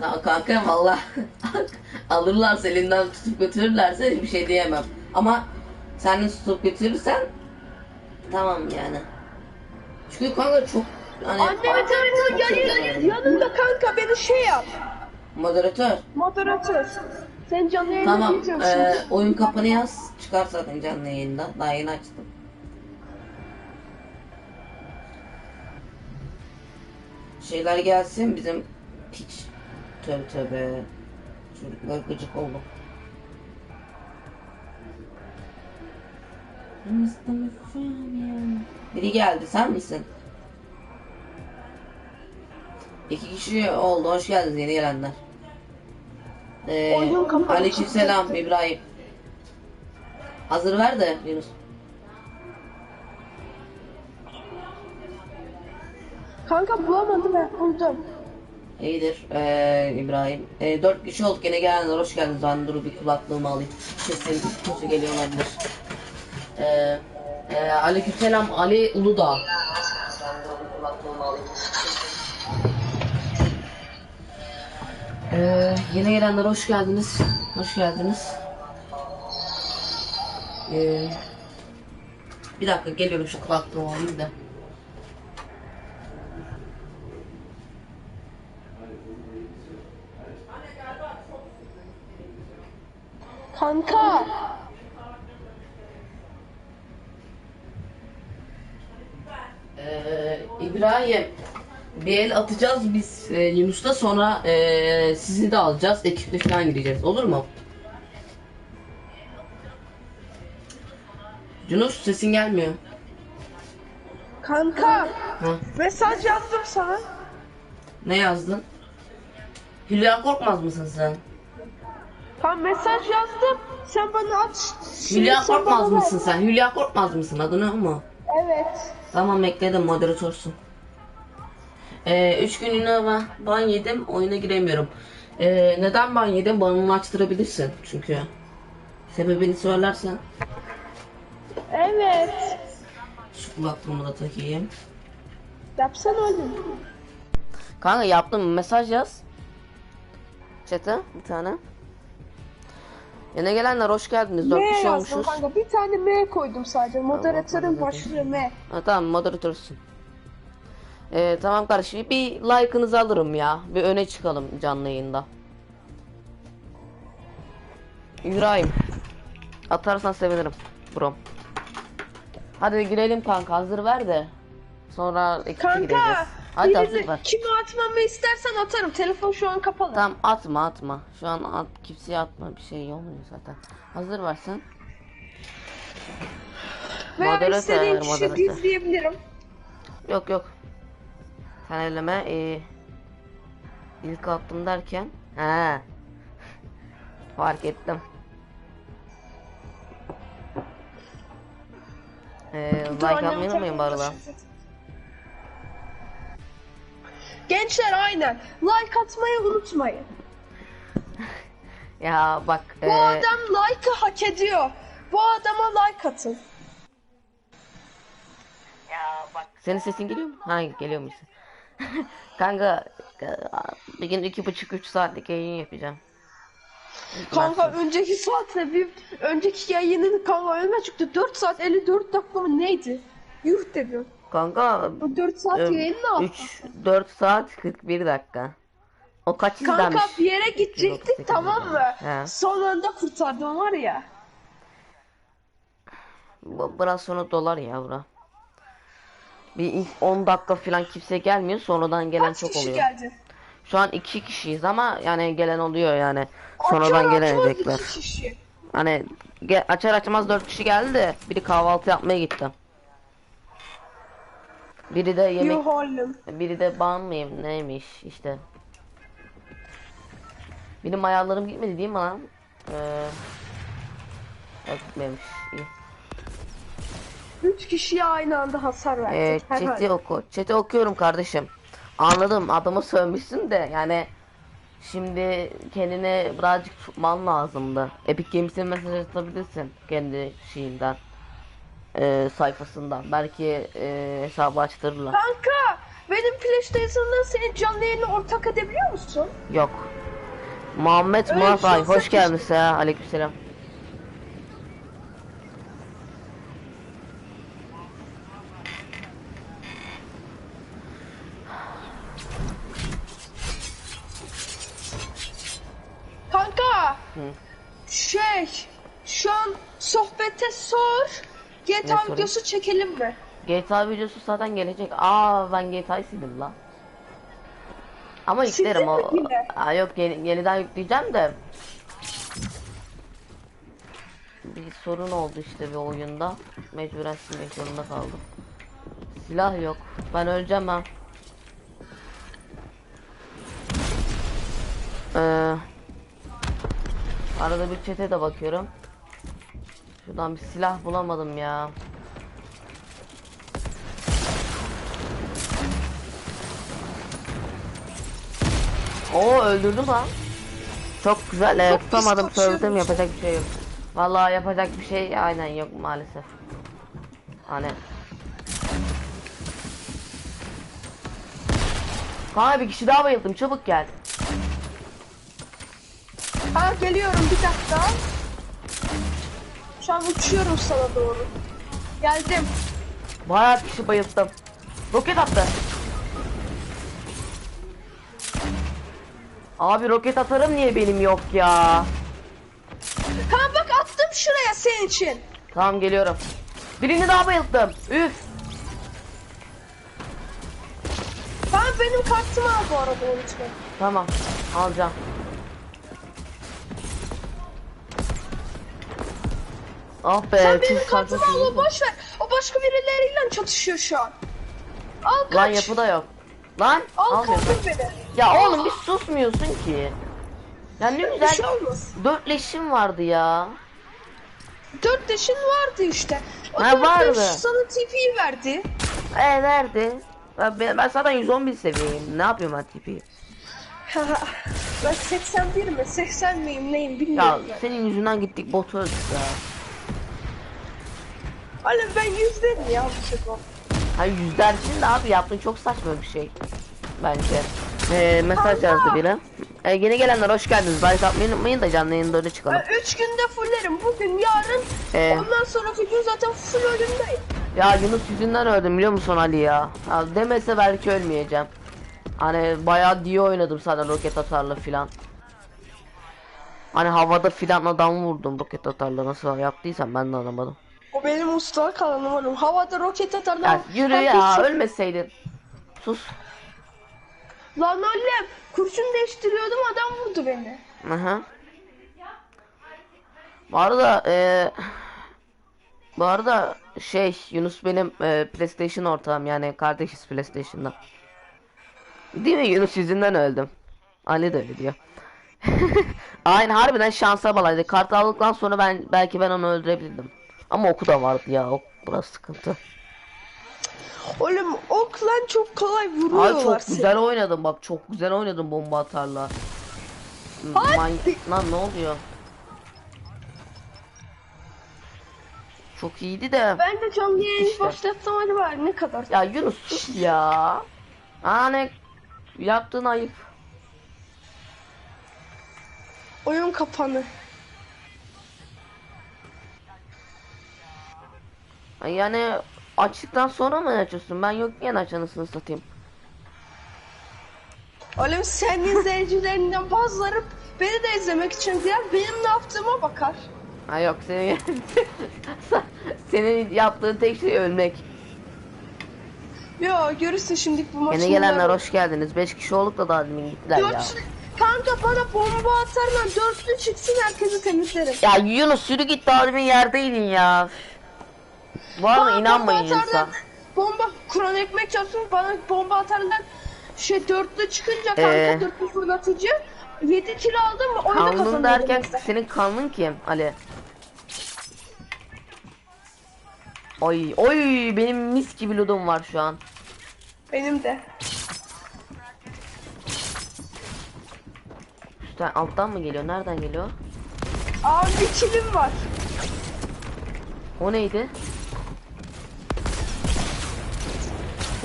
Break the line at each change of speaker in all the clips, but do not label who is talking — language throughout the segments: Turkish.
Tamam kanka valla alırlarsa elinden tutup götürürlerse bir şey diyemem. Ama sen tutup götürürsen tamam yani. Çünkü kanka çok hani
Anne evet evet yanında, kanka beni şey yap.
moderatör.
Moderatör. Sen canlı yayına
Tamam
şimdi.
oyun kapanı yaz. Çıkar zaten canlı yayında. Daha yeni açtım. Şeyler gelsin bizim piç. Tövbe tövbe. Çocuklar gıcık oldu. Biri geldi sen misin? İki kişi oldu. Hoş geldiniz yeni gelenler. Ee, aleykümselam İbrahim. Hazır ver de Yunus.
Kanka bulamadım ben buldum.
İyidir ee, İbrahim. Ee, dört kişi olduk yine gelenler hoş geldiniz. Ben dur bir kulaklığımı alayım. Sesim kötü geliyor olabilir. Ee, ee, aleykümselam Ali Uludağ. Ee, yeni gelenler hoş geldiniz. Hoş geldiniz. Ee, bir dakika geliyorum şu kulaklığımı alayım da.
Kanka.
Ee, İbrahim bir el atacağız biz e, Yunus'ta sonra e, sizi de alacağız ekiple falan gideceğiz olur mu? Yunus sesin gelmiyor.
Kanka.
Ha,
Mesaj yazdım sana.
ne yazdın? Hülya Korkmaz mısın sen?
Tam mesaj yazdım. Sen bana at. Şimdi
Hülya
sen
Korkmaz
bana ver.
mısın sen? Hülya Korkmaz mısın? Adını mu?
Evet.
Tamam ekledim moderatörsün. Ee, üç günlüğüne ben ban yedim oyuna giremiyorum. Ee, neden ban yedim? Banını açtırabilirsin çünkü. Sebebini söylersen.
Evet.
Şu kulaklığımı da takayım.
Yapsan oğlum.
Kanka yaptım mesaj yaz. Chat'e bir tane. Yine gelenler hoş geldiniz. Dört
M
kişi
yazdım
olmuşuz.
kanka. Bir tane M koydum sadece. Moderatörün başlığı M.
Ha, tamam moderatörsün. Ee, tamam kardeşim bir like'ınızı alırım ya. Bir öne çıkalım canlı yayında. İbrahim. Atarsan sevinirim. Bro. Hadi girelim kanka hazır ver de. Sonra gideceğiz.
Kanka.
Hadi hazır
birini-
ver.
Kimi atmamı istersen atarım. Telefon şu an kapalı.
Tamam atma atma. Şu an at, kimseye atma bir şey olmuyor zaten. Hazır versen.
Veya
Moderatör,
istediğin kişi
moderatör.
gizleyebilirim.
Yok yok. Sen elleme. Ee, ilk attım derken. He. Fark ettim. Ee, like atmayı unutmayın bu arada.
telefonda Gençler aynen. Like atmayı unutmayın.
Ya bak.
Bu
ee,
adam like'ı hak ediyor. Bu adama like atın.
Senin sesin geliyor mu? Ha geliyormuş. Kanka e, bir gün iki buçuk üç saatlik yayın yapacağım.
Kanka önceki saatle bir önceki yayının kanka önüme çıktı. 4 saat 54 dakika mı neydi? Yuh dedim.
Kanka
O 4 saat yayın ne yaptı?
3 4 saat 41 dakika. O kaç izlenmiş?
Kanka bir yere
38
gidecektik tamam mı?
He.
Son anda kurtardım var ya.
Bu- Biraz sonra dolar ya bura. Bir ilk 10 dakika falan kimse gelmiyor sonradan gelen
Kaç
çok
kişi
oluyor.
geldi?
Şu an iki kişiyiz ama yani gelen oluyor yani. Sonradan
kişi.
Hani ge- açar açmaz 4 kişi geldi de biri kahvaltı yapmaya gitti. Biri de yemek. Biri de ban mıyım neymiş işte. Benim ayarlarım gitmedi değil mi lan? Ee, yok gitmemiş. İyi.
3 kişiye aynı anda hasar
Ee,
verdik.
chat'i
herhalde.
oku. Chat'i okuyorum kardeşim. Anladım adamı sövmüşsün de yani şimdi kendine birazcık tutman lazımdı. Epic Games'e mesaj atabilirsin kendi şeyinden. Ee, sayfasından. Belki e, hesabı açtırırlar.
Kanka benim PlayStation'dan senin canlı yayını ortak edebiliyor musun?
Yok. Muhammed
Öyle
Murat
şey
Ay hoş geldin ya. Aleykümselam.
Kanka.
Hı.
Şey, şu an sohbete sor. GTA
sorayım?
videosu çekelim mi?
GTA videosu zaten gelecek. Aa ben GTA'yı sildim lan. Ama
Sildin
yüklerim o.
yine?
Aa, yok yeni, yeniden yükleyeceğim de. Bir sorun oldu işte bir oyunda. Mecburen silmek zorunda kaldım. Silah yok. Ben öleceğim ha. Ee, arada bir çete de bakıyorum. Şuradan bir silah bulamadım ya. Oo öldürdüm lan. Çok güzel. Ee, tutamadım söyledim yapacak bir şey yok. Vallahi yapacak bir şey aynen yok maalesef. Hani Kanka bir kişi daha bayıldım çabuk gel.
Ha geliyorum bir dakika. Şu an uçuyorum sana doğru. Geldim.
Bayağı kişi bayıldım. Roket attı. Abi roket atarım niye benim yok ya?
Ha bak attım şuraya senin için.
Tamam geliyorum. Birini daha bayıldım. Üf.
Tamam benim kartımı al bu arada unutma.
Tamam alacağım. Ah be.
Sen benim
tüh,
kartımı
kartım
al o boş ver. O başka birileriyle çatışıyor şu an. Al kaç.
Lan yapı da yok. Lan
Al
almıyorum.
kaldır beni.
Ya oğlum bir susmuyorsun ki. Ya ne güzel
şey
dört leşim vardı ya.
Dört yaşın vardı işte. O
Ha,
dört
vardı.
yaş sana TP'yi verdi.
E nerede? Ben, ben, ben zaten 111 seviyeyim. Ne yapıyorum ben tipi?
ben 81 mi? 80 miyim neyim bilmiyorum. Ya,
senin yüzünden gittik botu öldük ya.
Oğlum ben yüzdenim ya bu sefer.
Hani yüzler için de abi yaptığın çok saçma bir şey. Bence. Ee, mesaj yazdı biri. Ee, yeni gelenler hoş geldiniz. Like atmayı unutmayın da canlı yayında öyle çıkalım.
Ben 3 günde fullerim. Bugün, yarın,
Ee.
ondan sonraki gün zaten full ölümdeyim.
Ya Yunus yüzünden öldüm biliyor musun Ali ya? ya demese belki ölmeyeceğim. Hani bayağı diye oynadım zaten roket atarla filan. Hani havada filan adam vurdum roket atarla nasıl yaptıysam ben de anlamadım.
O benim ustalık alanım oğlum. Havada roket atarlar.
Ya yürü ya ölmeseydin. Sus.
Lan oğlum kurşun değiştiriyordum adam vurdu beni.
Aha. Bu arada eee bu arada şey Yunus benim eee, PlayStation ortağım yani kardeşiz PlayStation'da. Değil mi Yunus yüzünden öldüm. Ali de öyle diyor. Aynen harbiden şansa balaydı. Kart aldıktan sonra ben belki ben onu öldürebilirdim. Ama oku da vardı ya. Ok burası sıkıntı.
Oğlum ok lan çok kolay
Ay
vuruyorlar
çok
seni.
güzel oynadım bak çok güzel oynadım bomba atarla.
Hadi.
Man lan ne oluyor? Çok iyiydi de.
Ben de canlı yayın
İşte.
başlatsam acaba ne kadar?
Ya Yunus ya. Hani yaptığın ayıp.
Oyun kapanı.
Yani açtıktan sonra mı açıyorsun? Ben yokken aç anasını satayım.
Oğlum sen izleyicilerinden bazıları beni de izlemek için diğer benim ne yaptığıma bakar.
Ha yok senin senin yaptığın tek şey ölmek.
Yo görürsün şimdi bu maçı.
Yeni gelenler hoş geldiniz. 5 kişi olduk da daha demin gittiler ya.
Kanka bana bomba atarla dörtlü çıksın herkesi temizlerim.
Ya Yunus yürü git daha demin yerdeydin ya. Bu arada
Bana
inanmayın
bomba atarlar, Bomba Kur'an ekmek çarpsın bana bomba atarlar. Şey dörtlü çıkınca kanka
Ee?
dörtlü fırlatıcı. 7 kilo aldım mı oyunu
Kanun
kazandım.
derken senin kanun kim Ali? Oy oy benim mis gibi ludum var şu an.
Benim de.
Üstten alttan mı geliyor? Nereden geliyor?
Abi bir kilim var.
O neydi?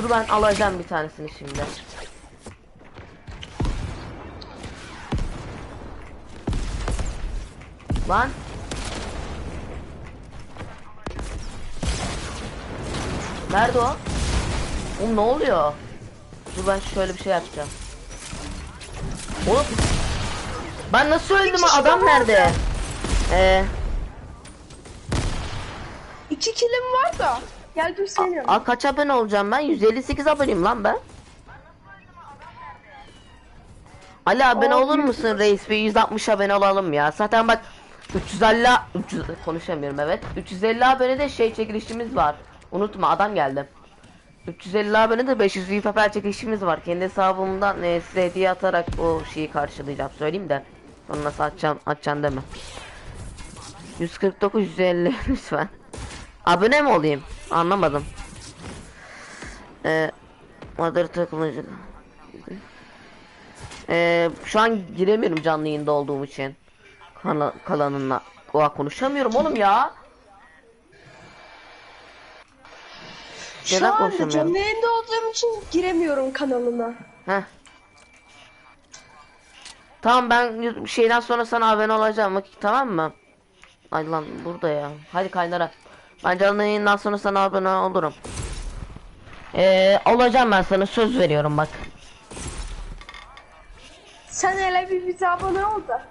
Dur ben alacağım bir tanesini şimdi. Lan. Nerede o? Oğlum ne oluyor? Dur ben şöyle bir şey yapacağım. Oğlum. Ben nasıl öldüm? Adam nerede? Ee,
İki kilim var da. Gel dur yanına.
Aa, kaç abone olacağım ben? 158 aboneyim lan ben. Ali abone olur musun reis? Bir 160 abone olalım ya. Zaten bak 350 300 konuşamıyorum evet. 350 abone de şey çekilişimiz var. Unutma adam geldi. 350 abone de 500 VPP çekilişimiz var. Kendi hesabımdan e, size hediye atarak o şeyi karşılayacağım. Söyleyeyim de. Sonra nasıl açacağım, açacağım deme. 149 150 lütfen. Abone mi olayım? Anlamadım. Ee, Mother takımcı. Ee, şu an giremiyorum canlı yayında olduğum için. Kana kalanınla. Oha konuşamıyorum oğlum ya.
Şu
neden
anda canlı yayında olduğum için giremiyorum kanalına.
Heh. Tamam ben şeyden sonra sana abone olacağım. Tamam mı? Ay lan burada ya. Hadi kaynara. Ben canlı yayından sonra sana abone olurum. Ee, olacağım ben sana söz veriyorum bak.
Sen hele bir bize abone ol da.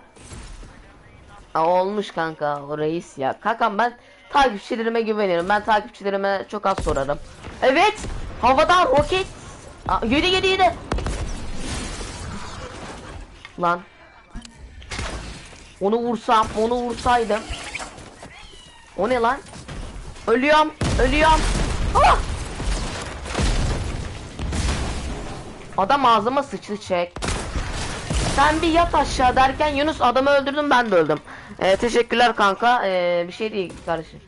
Aa, olmuş kanka o reis ya. Kankam ben takipçilerime güveniyorum. Ben takipçilerime çok az sorarım. Evet. Havadan roket. Aa, yedi yedi yedi. Lan. Onu vursam, onu vursaydım. O ne lan? Ölüyorum, ölüyorum. Ah! Adam ağzıma sıçtı çek. Sen bir yat aşağı derken Yunus adamı öldürdüm ben de öldüm. Ee, teşekkürler kanka. Ee, bir şey değil kardeşim.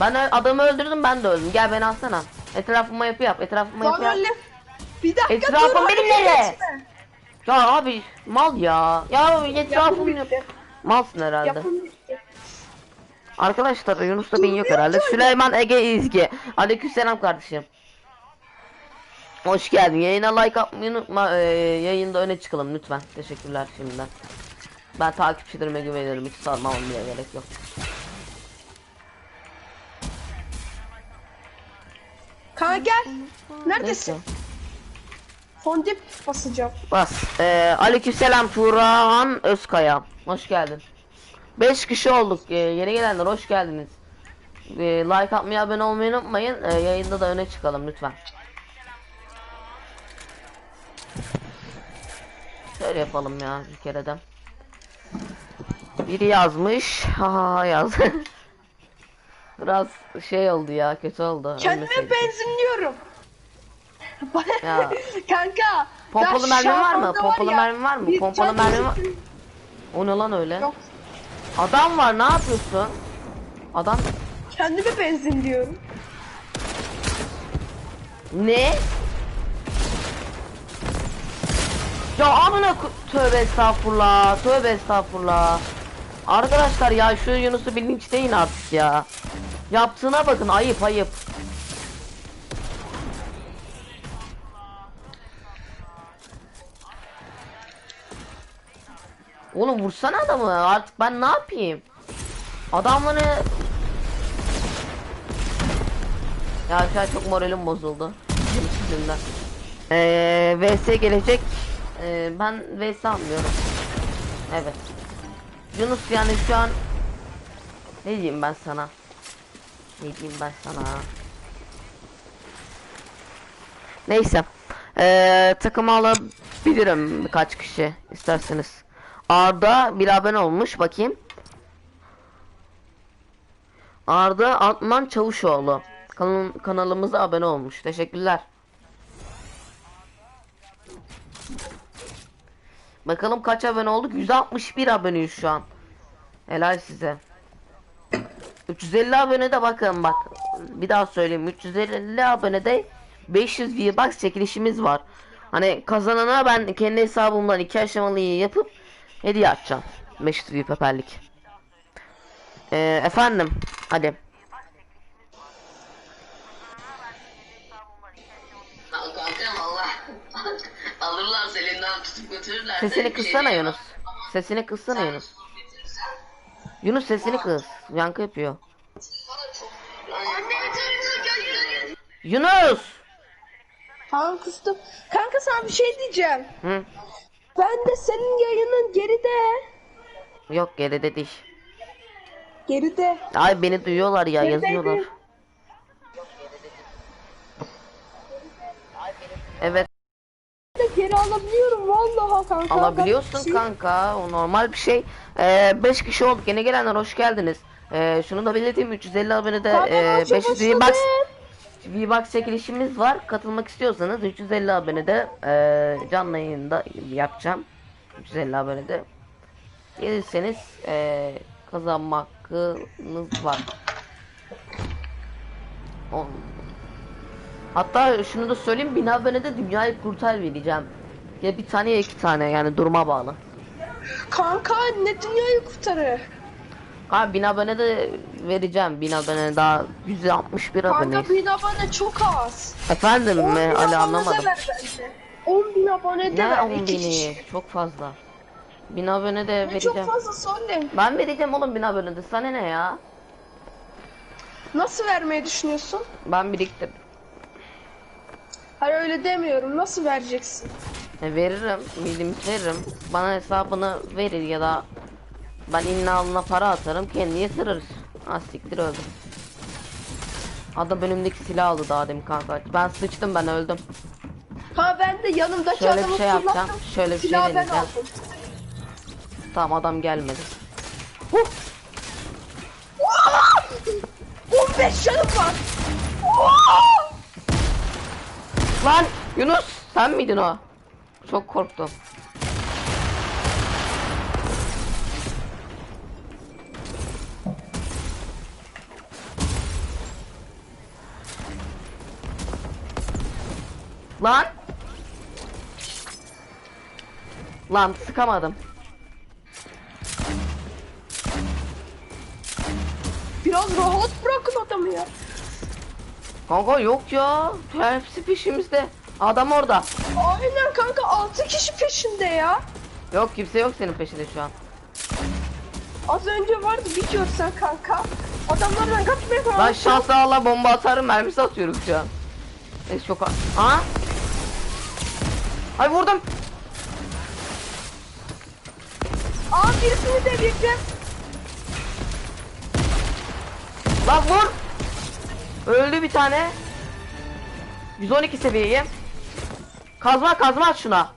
Ben adamı öldürdüm ben de öldüm. Gel beni alsana. Etrafıma yapı yap. Etrafıma yapı yap.
Bir dakika
Etrafım
dur,
benim nereye? Ya abi mal ya. Ya etrafım
bitti.
Malsın herhalde.
Yapım bitti.
Arkadaşlar Yunus'ta bin yok herhalde. Süleyman Ege İzgi. Aleykümselam kardeşim. Hoş geldin. Yayına like atmayı unutma. Ee, yayında öne çıkalım lütfen. Teşekkürler şimdiden. Ben takipçilerime güveniyorum. Hiç sarmam bile gerek yok.
Kanka gel. Neredesin?
Neyse.
Fondip basacağım.
Bas. Ee, aleykümselam Turan Özkaya. Hoş geldin. 5 kişi olduk. Ee, yeni gelenler hoş geldiniz. Ee, like atmayı abone olmayı unutmayın. Ee, yayında da öne çıkalım lütfen. Şöyle yapalım ya bir kere de. Biri yazmış. Ha yaz. Biraz şey oldu ya kötü oldu.
Kendime benzinliyorum.
Ya.
Kanka.
Pompalı mermi var mı? Pompalı mermi var mı? Pompalı mermi var. O ne lan öyle?
Yok.
Adam var ne yapıyorsun? Adam
Kendime benzin diyorum.
ne? Ya amına ko- tövbe estağfurullah tövbe estağfurullah Arkadaşlar ya şu Yunus'u bilinçleyin artık ya Yaptığına bakın ayıp ayıp Oğlum vursana adamı. Artık ben ne yapayım? Adamları Ya şu an çok moralim bozuldu. Yüzünden. Ee, VS gelecek. Ee, Ben VS almıyorum. Evet. Yunus yani şu an Ne diyeyim ben sana? Ne diyeyim ben sana? Neyse. Ee, Takım alabilirim birkaç kişi. İsterseniz Arda bir abone olmuş bakayım Arda Altman Çavuşoğlu Kanal, kanalımıza abone olmuş. Teşekkürler. Bakalım kaç abone olduk? 161 aboneyiz şu an. Helal size. 350 abone de bakın bak. Bir daha söyleyeyim. 350 abonede 500 V-Bucks çekilişimiz var. Hani kazanana ben kendi hesabımdan iki aşamalı yapıp Hediye açacağım. Meşhur bir peperlik. Ee, efendim. Hadi.
Alırlar
elinden
tutup götürürler.
Sesini
kıssana
Yunus. Sesini kıssana Yunus. Yunus sesini kıs. Yankı yapıyor. Yunus!
Tamam kıstım. Kanka sana bir şey diyeceğim.
Hı?
Ben de senin yayının geride.
Yok geride değil.
Geride.
Ay beni duyuyorlar ya
Gerideydi.
yazıyorlar. Evet
De geri alabiliyorum vallahi kanka.
alabiliyorsun
Bak,
kanka o normal bir şey. 5 kişi olduk yeni gelenler hoş geldiniz. Ee, şunu da belirteyim 350 abonede
Kanka,
e,
maça
500
başladı.
V-Bucks V-Bucks çekilişimiz var. Katılmak istiyorsanız 350 abonede e, canlı yayında yapacağım. 350 abonede. Gelirseniz e, kazanma hakkınız var. Hatta şunu da söyleyeyim 1000 abonede dünyayı kurtar vereceğim. Ya bir tane ya iki tane yani duruma bağlı.
Kanka ne dünyayı kurtarır.
Ha 1000 abone de vereceğim. 1000 abone daha 161 aboneyiz.
Kanka bin abone çok az.
Efendim
10
mi? Ali
abone
anlamadım.
de ver bence. 10 bin abone de
Ne
ver
10
iki kişi.
bini? Çok fazla. 1000 abone de
Ne çok fazla söyle.
Ben vereceğim oğlum 1000 abone de. Sana ne ya?
Nasıl vermeyi düşünüyorsun?
Ben biriktirdim.
Hayır öyle demiyorum. Nasıl vereceksin?
E, veririm. Bildiğim veririm. Bana hesabını verir ya da ben inna alına para atarım kendi yatırır. Ha siktir öldüm. Adam önümdeki silah aldı daha demin kanka. Ben sıçtım ben öldüm.
Ha ben de yanımdaki
Şöyle bir
adamı
şey yapacağım,
fırlattım.
şöyle bir şey
Silahı ben
deneyeceğim.
aldım.
Tamam adam gelmedi.
Huh! 15 canım var.
Lan Yunus sen miydin o? Çok korktum. Lan. Lan sıkamadım.
Biraz rahat bırakın adamı ya.
Kanka yok ya. Hepsi peşimizde. Adam orada.
Aynen kanka 6 kişi peşinde ya.
Yok kimse yok senin peşinde şu an.
Az önce vardı bir görsen kanka. Adamlardan kaçmaya falan.
Lan şansa Allah bomba atarım mermisi atıyorum şu an. E çok az. Ay vurdum.
Aa birisini devireceğim.
Lan vur. Öldü bir tane. 112 seviyeyim. Kazma kazma at şuna.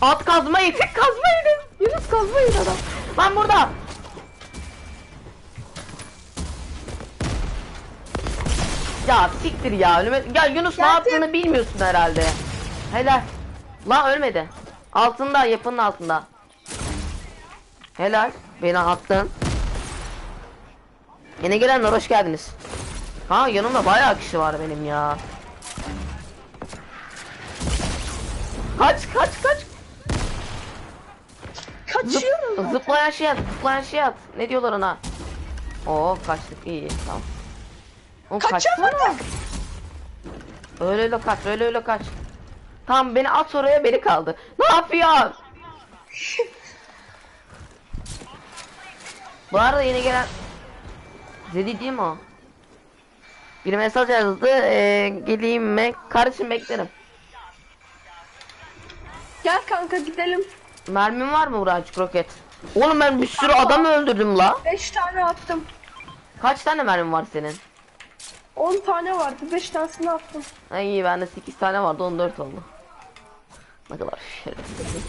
At kazmayı tek kazmayı Yunus kazmayı adam. Lan burada. Ya siktir ya önüme. Ya Yunus ne
Geldim.
yaptığını bilmiyorsun herhalde. Helal. Lan ölmedi. Altında yapının altında. Helal. Beni attın. Yeni gelenler hoş geldiniz. Ha yanımda bayağı kişi var benim ya. Kaç kaç kaç.
Kaçıyorum.
Zıp, zıplayan şey at, zıplayan şey at. Ne diyorlar ona? Oo kaçtık iyi tamam. Oğlum kaçsana.
Kaçamadım.
Öyle öyle kaç, öyle öyle kaç. Tamam beni at oraya beni kaldı. Ne yapıyor? Bu arada yeni gelen Zedi değil mi o? Bir mesaj yazdı. Ee, geleyim mi? Kardeşim beklerim.
Gel kanka gidelim.
Mermin var mı Burak'cık roket? Oğlum ben bir sürü adam öldürdüm la.
5 tane attım.
Kaç tane mermin var senin?
10 tane vardı. 5 tanesini attım.
Ay iyi bende 8 tane vardı 14 oldu. Ne kadar şerefsiz.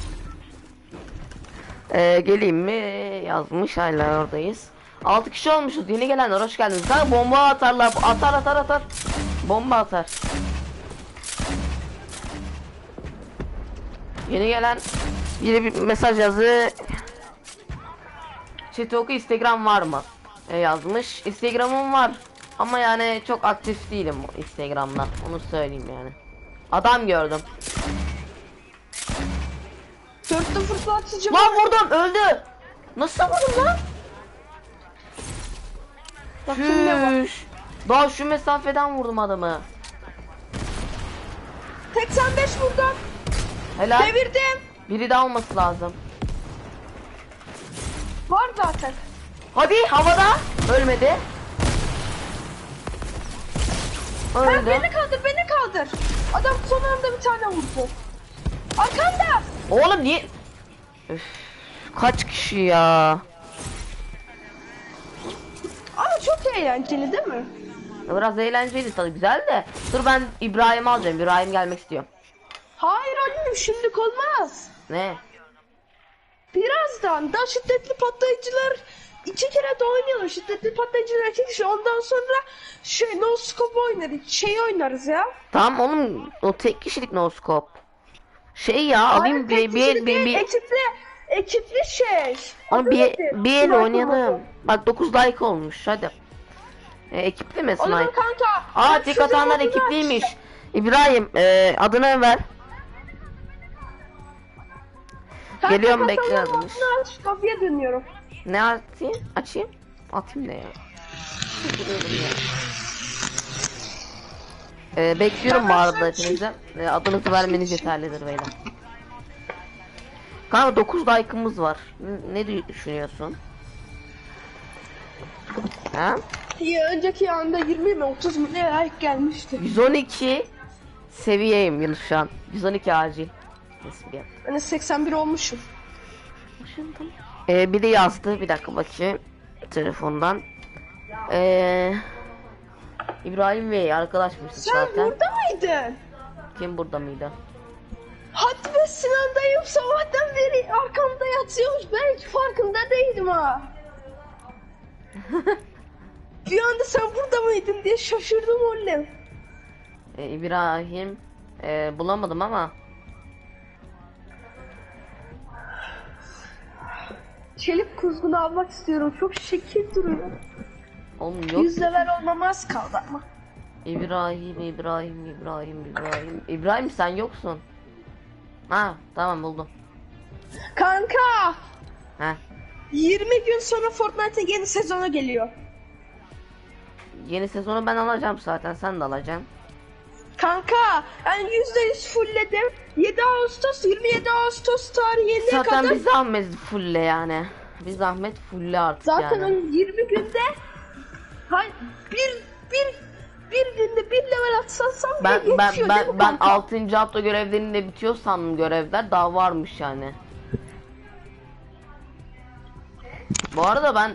Ee, geleyim mi yazmış hala oradayız. 6 kişi olmuşuz yeni gelenler hoş geldiniz. Kanka bomba atarlar atar atar atar. Bomba atar. Yeni gelen biri bir mesaj yazdı. Chat oku Instagram var mı? E, yazmış. Instagram'ım var. Ama yani çok aktif değilim Instagram'da. Onu söyleyeyim yani. Adam gördüm.
Dörtlü fırlatıcı
Lan vurdum öldü. Nasıl vurdum lan?
Var.
Şuş. Daha şu mesafeden vurdum adamı.
85 buradan.
Helal.
Devirdim.
Biri daha olması lazım.
Var zaten.
Hadi havada. Ölmedi.
Ha,
Öldü.
beni kaldır beni kaldır. Adam son anda bir tane vurdu. Arkanda.
Oğlum niye? Üf, kaç kişi ya?
Ama çok eğlenceli değil mi?
Biraz eğlenceli tabii güzel de. Dur ben İbrahim alacağım. İbrahim gelmek istiyor.
Hayır annem şimdilik olmaz.
Ne?
Birazdan da şiddetli patlayıcılar iki kere de oynayalım. Şiddetli patlayıcılar kişi. Ondan sonra şey no scope oynarız. Şey oynarız ya.
Tamam oğlum o tek kişilik no scope. Şey ya alayım bir bir bir bir
ekipli ekipli şey. Adı
bir, bir el
Sniper
oynayalım. Bak 9 like olmuş hadi. E, ekipli mi sniper?
kanka.
Aa tek atanlar ekipliymiş.
açtım.
İbrahim e, adını ver.
Kanka,
Geliyorum, bekle yazmış.
Kapıya dönüyorum.
Ne atayım? Açayım. Atayım ne ya? Duruyorum ya. E, bekliyorum bu arada hepinizi. E, adınızı vermeniz yeterlidir beyler. Kanka 9 like'ımız var. N- Ne düşünüyorsun? Ha?
Ya önceki anda 20 mi 30 mu ne like gelmişti.
112 seviyeyim Yunus şu an. 112 acil. Nasıl bir
de 81 olmuşum.
Ee, biri yazdı. Bir dakika bakayım. Telefondan. Ee, İbrahim Bey arkadaşmışız
Sen
zaten.
burada mıydın?
Kim burada mıydı?
Hadi be Sinan'dayım sabahtan beri arkamda yatıyormuş ben hiç farkında değilim ha. Bir anda sen burada mıydın diye şaşırdım oğlum.
Ee, İbrahim ee, bulamadım ama
Çelik kuzgunu almak istiyorum çok şekil duruyor.
oğlum yok.
100 level olmamaz kaldı ama.
İbrahim, İbrahim, İbrahim, İbrahim. İbrahim sen yoksun. Ha tamam buldum.
Kanka
Ha
20 gün sonra Fortnite'ın yeni sezonu geliyor.
yeni sezonu ben alacağım zaten sen de alacaksın.
Kanka ben %100 fullledim. 7 Ağustos 27 Ağustos tarihine
Zaten
kadar
bir zahmet fulle yani. Bir zahmet fulle artık
zaten
yani.
onun 20 günde hay bir bir bir günde bir level atsansam
Ben ben
değil
ben ben
kanka?
6. hafta görevlerinde bitiyor sandım görevler daha varmış yani. Bu arada ben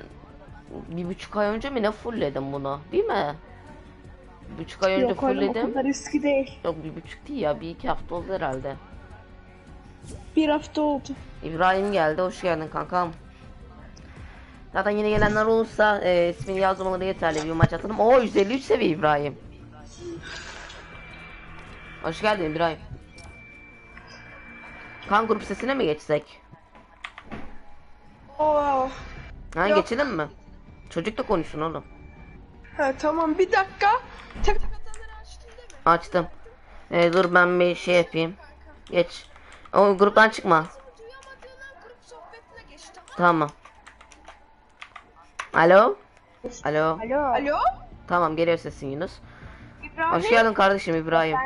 bir buçuk ay önce mi ne fullledim bunu değil mi? Buçuk ay önce
Yok oğlum o
fullledim.
kadar riski değil.
Yok bir buçuk değil ya bir iki hafta oldu herhalde.
Bir hafta oldu.
İbrahim geldi hoş geldin kankam. Zaten yeni gelenler olursa e, ismini yazmamaları yeterli bir maç atalım. Oo 153 seviye İbrahim. Hoş geldin İbrahim. Kan grup sesine mi geçsek?
Oo.
Ha
Yok.
geçelim mi? Çocuk da konuşsun oğlum.
Ha, tamam bir dakika. Tek tek atanları açtın değil mi?
Açtım. E, dur ben bir şey yapayım. Geç. O gruptan çıkma.
Duyamadığından grup sohbetine geç tamam
Tamam. Alo? Alo.
Alo. Alo.
Tamam geliyor sesin Yunus.
İbrahim.
Hoş geldin kardeşim İbrahim.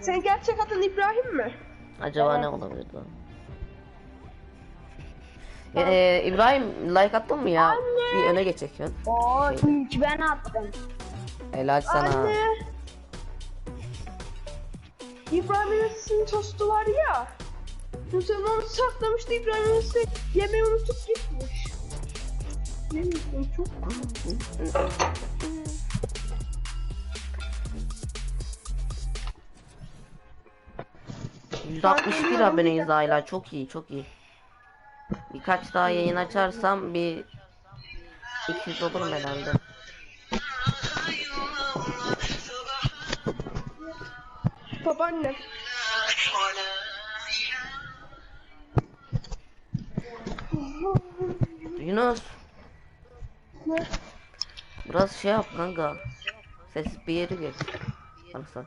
Senin gerçek adın İbrahim mi?
Acaba ne olabilir lan? Ee, İbrahim like attın mı ya? Bir öne geçeceksin.
Oo ilk ben attım.
Helal sana.
Anne. İbrahim'in sesinin tostu var ya. Hüseyin onu saklamıştı İbrahim'in sesi yemeği unutup gitmiş. Ne bileyim çok
161 aboneyiz hala. Çok iyi, çok iyi. Birkaç daha yayın açarsam bir 200 olurum herhalde.
babaannem.
Yunus,
Ne?
biraz şey yap kanka. Ses bir yere geç. Alırsan.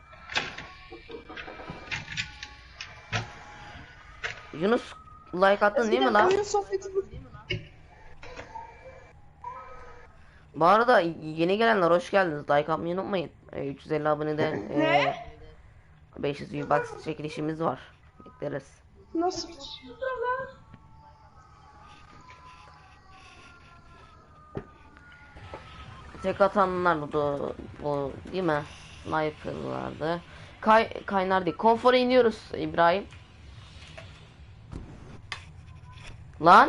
Yunus Like attın değil mi lan?
Oyun sohbeti bu.
Arada yeni gelenler hoş geldiniz. Like atmayı unutmayın. E, 350 abonede e, 500 V-Box çekilişimiz var. Bekleriz.
Nasıl? Şey?
Tek atanlar bu, bu değil mi? Sniper'lardı. Kay, kaynar değil. Konfora iniyoruz İbrahim. Lan.